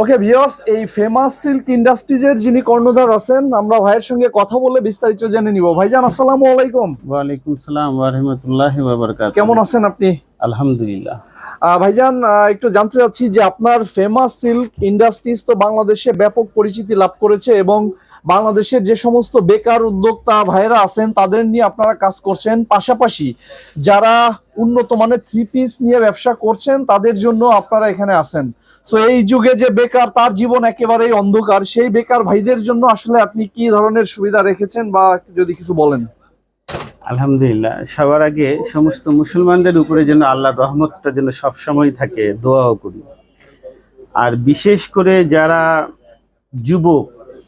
ওকে ভিওস এই famous silk ইন্ডাস্ট্রিজের যিনি কর্ণধার আছেন আমরা ভাইয়ের সঙ্গে কথা বলে বিস্তারিত জেনে নিব। ভাইজান আসসালামু আলাইকুম। ওয়ালাইকুম সালাম ওয়া বারাকাতুহু। কেমন আছেন আপনি? আলহামদুলিল্লাহ। ভাইজান একটু জানতে চাচ্ছি যে আপনার ফেমাস সিল্ক ইন্ডাস্ট্রিজ তো বাংলাদেশে ব্যাপক পরিচিতি লাভ করেছে এবং বাংলাদেশের যে সমস্ত বেকার উদ্যোক্তা ভাইরা আছেন, তাদের নিয়ে আপনারা কাজ করছেন। পাশাপাশি যারা উন্নত মানের থ্রি পিস নিয়ে ব্যবসা করছেন, তাদের জন্য আপনারা এখানে আছেন। সো এই যুগে যে বেকার, তার জীবন একেবারেই অন্ধকার। সেই বেকার ভাইদের জন্য আসলে আপনি কি ধরনের সুবিধা রেখেছেন বা যদি কিছু বলেন? আলহামদুলিল্লাহ, সবার আগে সমস্ত মুসলমানদের উপরে যেন আল্লাহর রহমতটা যেন সবসময় থাকে, দোয়াও করি। আর বিশেষ করে যারা যুবক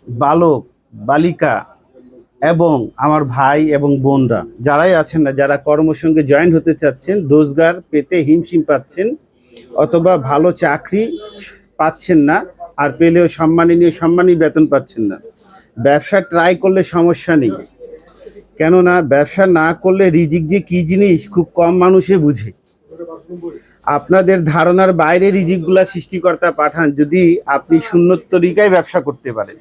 বালক, বালিকা এবং আমার ভাই এবং বোনরা। যারাই আছেন না, যারা কর্মসঙ্গে জয়েন হতে চাচ্ছেন, রোজগার পেতে হিমশিম পাচ্ছেন, অথবা ভালো চাকরি পাচ্ছেন না, আর পেলেও সম্মাননীয় সম্মানী বেতন পাচ্ছেন না। ব্যবসা ট্রাই করলে সমস্যা নেই। কেননা, ব্যবসা না করলে রিজিক যে কি জিনিস, খুব কম মানুষে বুঝে। আপনাদের ধারণার বাইরে রিজিকগুলা সৃষ্টিকর্তা পাঠান যদি আপনি শূন্য তরিকায় ব্যবসা করতে পারেন।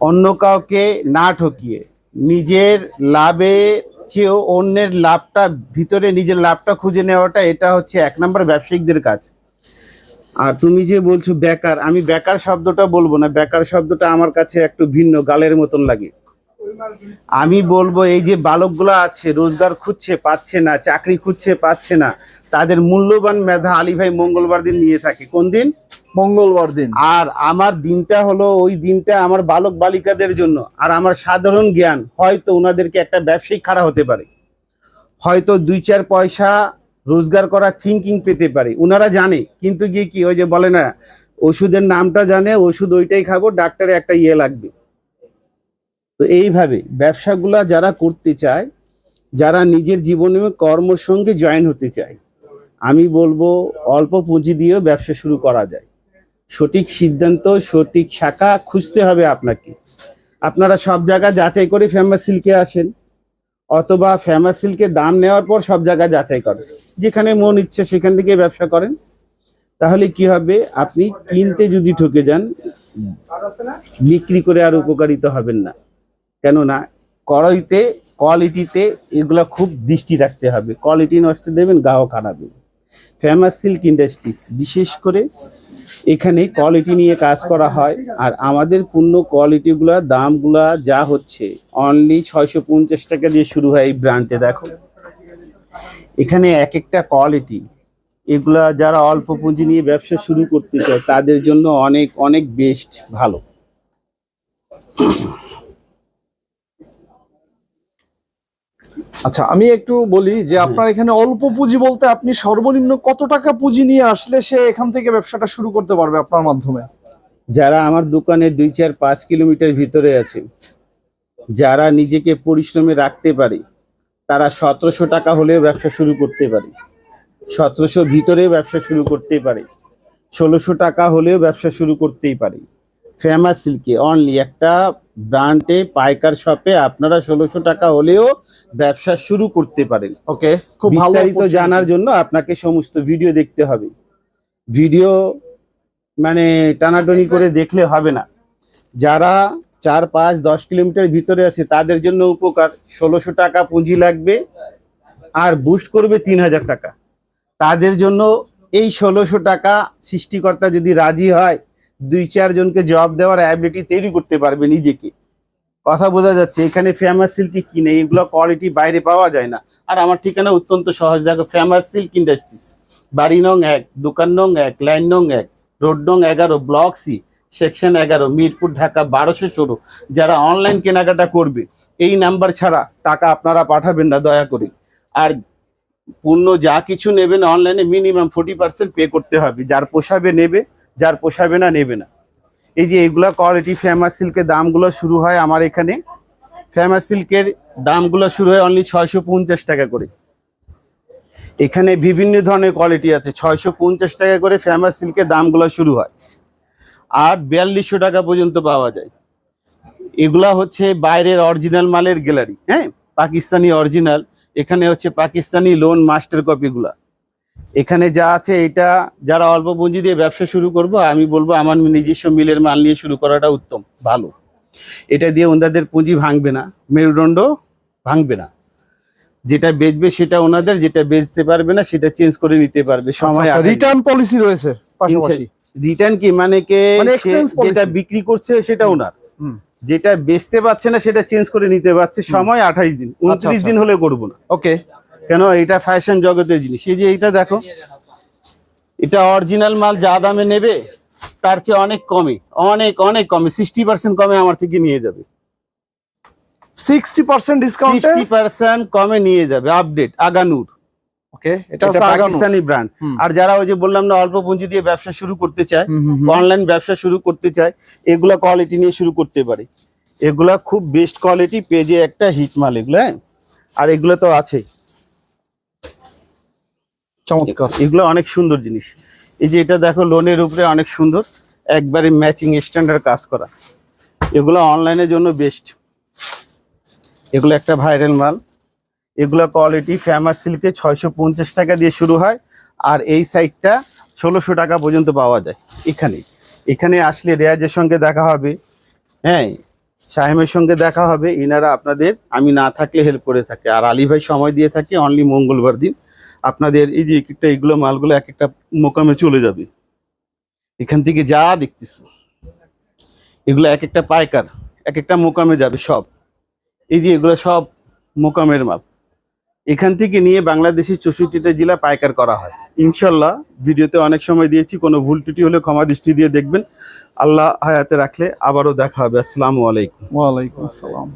অন্য কাউকে না ঠকিয়ে নিজের লাভে চেয়েও অন্যের লাভটা ভিতরে নিজের লাভটা খুঁজে নেওয়াটা এটা হচ্ছে এক নম্বর ব্যবসায়িকদের কাজ। আর তুমি যে বলছো বেকার, আমি বেকার শব্দটা বলব না, বেকার শব্দটা আমার কাছে একটু ভিন্ন, গালের মতন লাগে। আমি বলব এই যে বালকগুলো আছে রোজগার খুঁজছে পাচ্ছে না চাকরি খুঁজছে পাচ্ছে না তাদের মূল্যবান মেধা আলী ভাই মঙ্গলবার দিন নিয়ে থাকে। কোন দিন? মঙ্গলবার দিন। আর আমার দিনটা হলো ওই দিনটা আমার বালক বালিকাদের জন্য। আর আমার সাধারণ জ্ঞান হয়তো ওনাদেরকে একটা ব্যবসায়িক খাড়া হতে পারে। হয়তো দুই চার পয়সা রোজগার করা থিঙ্কিং পেতে পারে। ওনারা জানে কিন্তু গিয়ে কি ওই যে বলে না ওষুধের নামটা জানে ওষুধ ওইটাই খাব ডাক্তারে একটা ইয়ে লাগবে। তো এইভাবে ব্যবসাগুলা যারা করতে চায়, যারা নিজের জীবনে কর্মর সঙ্গে জয়েন হতে চায়, আমি বলব অল্প পুঁজি দিয়েও ব্যবসা শুরু করা যায়। সঠিক সিদ্ধান্ত, সঠিক শাখা খুঁজতে হবে আপনাকে। আপনারা সব জায়গা যাচাই করে ফেমাস সিল্কে আসেন, অথবা ফেমাস সিল্কে দাম নেওয়ার পর সব জায়গা যাচাই করেন। যেখানে মন ইচ্ছে সেখান থেকে ব্যবসা করেন। তাহলে কি হবে? আপনি কিনতে যদি ঠকে যান, বিক্রি করে আর উপকারিত হবেন না। কেননা কড়াইতে কোয়ালিটিতে এগুলা খুব দৃষ্টি রাখতে হবে। কোয়ালিটি নষ্ট দেবেন গাও খারাপ ফেমাস সিল্ক ইন্ডাস্ট্রিজ বিশেষ করে এখানে কোয়ালিটি নিয়ে কাজ করা হয়। আর আমাদের পূর্ণ কোয়ালিটিগুলা দামগুলা যা হচ্ছে অনলি ছয়শো পঞ্চাশ টাকা দিয়ে শুরু হয় এই ব্র্যান্ডে দেখো। এখানে এক একটা কোয়ালিটি এগুলা যারা অল্প পুঁজি নিয়ে ব্যবসা শুরু করতে চায়, তাদের জন্য অনেক অনেক বেস্ট ভালো। আচ্ছা আমি একটু বলি যে আপনার এখানে অল্প পুঁজি বলতে আপনি সর্বনিম্ন কত টাকা পুঁজি নিয়ে আসলে সে এখান থেকে ব্যবসাটা শুরু করতে পারবে আপনার মাধ্যমে? যারা আমার দোকানে দুই চার পাঁচ কিলোমিটার ভিতরে আছে যারা নিজেকে পরিশ্রমে রাখতে পারে তারা সতেরোশো টাকা হলেও ব্যবসা শুরু করতে পারে। সতেরোশো ভিতরে ব্যবসা শুরু করতে পারে। ষোলোশো টাকা হলেও ব্যবসা শুরু করতেই পারে। ফেমাস সিল্কে অনলি একটা ব্র্যান্ডে পাইকার শপে আপনারা ষোলোশো টাকা হলেও ব্যবসা শুরু করতে পারেন। ওকে খুব বিস্তারিত জানার জন্য আপনাকে সমস্ত ভিডিও দেখতে হবে। ভিডিও মানে টানাটনি করে দেখলে হবে না। যারা চার পাঁচ দশ কিলোমিটার ভিতরে আছে তাদের জন্য উপকার ষোলোশো টাকা পুঁজি লাগবে আর বুস্ট করবে তিন হাজার টাকা। তাদের জন্য এই ষোলোশো টাকা সৃষ্টিকর্তা যদি রাজি হয় দুই চারজনকে জব দেওয়ার অ্যাবিলিটি তৈরি করতে পারবে নিজেকে। কথা বোঝা যাচ্ছে, এখানে ফেমাস সিল্কি কিনে এগুলো কোয়ালিটি বাইরে পাওয়া যায় না। আর আমার ঠিকানা অত্যন্ত সহজ। দেখো ফেমাস সিল্ক ইন্ডাস্ট্রিজ বাড়ি নং এক দোকান নং এক লাইন নং এক রোড নং এগারো ব্লক সি সেকশন এগারো, মিরপুর, ঢাকা, বারোশো ষোলো। যারা অনলাইন কেনাকাটা করবে, এই নাম্বার ছাড়া টাকা আপনারা পাঠাবেন না, দয়া করে। আর পূর্ণ যা কিছু নেবেন অনলাইনে মিনিমাম ফোর্টি পার্সেন্ট পে করতে হবে। যার পোষাবে নেবে যার পোষাবে না, নেবে না। এই যে এগুলা কোয়ালিটি ফেমাস সিল্কের দামগুলো শুরু হয় আমার এখানে। ফেমাস সিল্কের দামগুলো শুরু হয় অনলি ছয়শো পঞ্চাশ টাকা করে। এখানে বিভিন্ন ধরনের কোয়ালিটি আছে, ছয়শো পঞ্চাশ টাকা করে ফেমাস সিল্কের দামগুলো শুরু হয়। আর বিয়াল্লিশশো টাকা পর্যন্ত পাওয়া যায়। এগুলা হচ্ছে বাইরের অরিজিনাল মালের গ্যালারি হ্যাঁ? পাকিস্তানি অরিজিনাল এখানে হচ্ছে পাকিস্তানি লোন মাস্টার কপিগুলা এখানে যা আছে এটা যারা অল্প পুঁজি দিয়ে ব্যবসা শুরু করব আমি বলব আমার নিজস্ব মিলের মাল নিয়ে শুরু করাটা উত্তম ভালো। এটা দিয়ে ওনাদের পুঁজি ভাঙবে না মেরুদণ্ড ভাঙবে না। যেটা বেচবে সেটা ওনাদের যেটা বেচতে পারবে না সেটা চেঞ্জ করে নিতে পারবে সময় আগে। রিটার্ন পলিসি রয়েছে পাশাপাশি। রিটার্ন কি মানে কে মানে। যেটা বিক্রি করছে সেটা ওনার। যেটা বেচতে পারছে না সেটা চেঞ্জ করে নিতে পারছে সময় আঠাইশ দিন উনত্রিশ আচ্ছা। দিন হলে করব না। ওকে কেন? এটা ফ্যাশন জগতের জিনিস। এই যে এটা দেখো এটা অরিজিনাল মাল যা দামে নেবে তার চেয়ে অনেক কমে অনেক অনেক কমে সিক্সটি পার্সেন্ট কমে আমার থেকে নিয়ে যাবে। Sixty percent discount sixty percent কমে নিয়ে যাবে আপডেট আগানুর। ওকে এটা পাকিস্তানি ব্র্যান্ড আর যারা ওই যে বললাম না অল্প পুঁজি দিয়ে ব্যবসা শুরু করতে চায়। অনলাইন ব্যবসা শুরু করতে চায় এগুলা কোয়ালিটি নিয়ে শুরু করতে পারে। এগুলা খুব বেস্ট কোয়ালিটি পেজে একটা হিট মাল এগুলো হ্যাঁ? আর এগুলো তো আছে। চমৎকার। এগুলো অনেক সুন্দর জিনিস। এই যে এটা দেখো, লোনের উপরে অনেক সুন্দর। একবারে ম্যাচিং স্ট্যান্ডার্ড কাজ করা। এগুলো অনলাইনের জন্য বেস্ট। এগুলো একটা ভাইরাল মাল। এগুলো কোয়ালিটি ফেমাস সিল্কে ছয়শো পঞ্চাশ টাকা দিয়ে শুরু হয়। আর এই সাইডটা ষোলোশো টাকা পর্যন্ত পাওয়া যায় এখানে এখানে আসলে রেয়াজের সঙ্গে দেখা হবে। হ্যাঁ সাহেমের সঙ্গে দেখা হবে। ইনারা আপনাদের, আমি না থাকলে হেল্প করে থাকে। আর আলী ভাই সময় দিয়ে থাকে অনলি মঙ্গলবার দিন। আপনাদের এই যে এক একটা এগুলো মালগুলো এক একটা মোকামে চলে যাবে। এখান থেকে যা দেখতেছো, এগুলো এক একটা পাইকার, এক একটা মোকামে যাবে সব। এই যে এগুলো সব মোকামের মাল। এখান থেকে নিয়ে বাংলাদেশের চৌষট্টিটা জেলা পাইকার করা হয়। ইনশাল্লাহ ভিডিওতে অনেক সময় দিয়েছি, কোনো ভুল ত্রুটি হলে ক্ষমা দৃষ্টি দিয়ে দেখবেন। আল্লাহ হায়াতে রাখলে আবারও দেখা হবে। আসসালামু আলাইকুম। ওয়ালাইকুম আসসালাম।